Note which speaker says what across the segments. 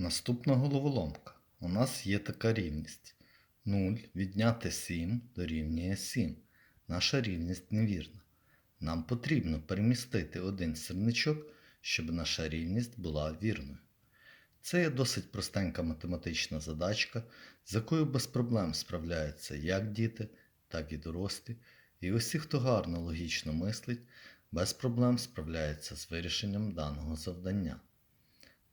Speaker 1: Наступна головоломка. У нас є така рівність. 0 відняти 7 дорівнює 7. Наша рівність невірна. Нам потрібно перемістити один сірничок, щоб наша рівність була вірною. Це є досить простенька математична задачка, з якою без проблем справляються як діти, так і дорослі. І усі, хто гарно логічно мислить, без проблем справляються з вирішенням даного завдання.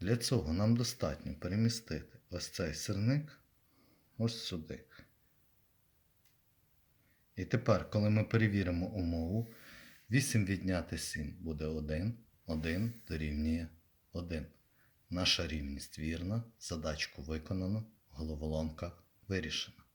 Speaker 1: Для цього нам достатньо перемістити ось цей сирник ось сюди. І тепер, коли ми перевіримо умову, 8 відняти 7 буде 1, 1 дорівнює 1. Наша рівність вірна, задачку виконано, головоломка вирішена.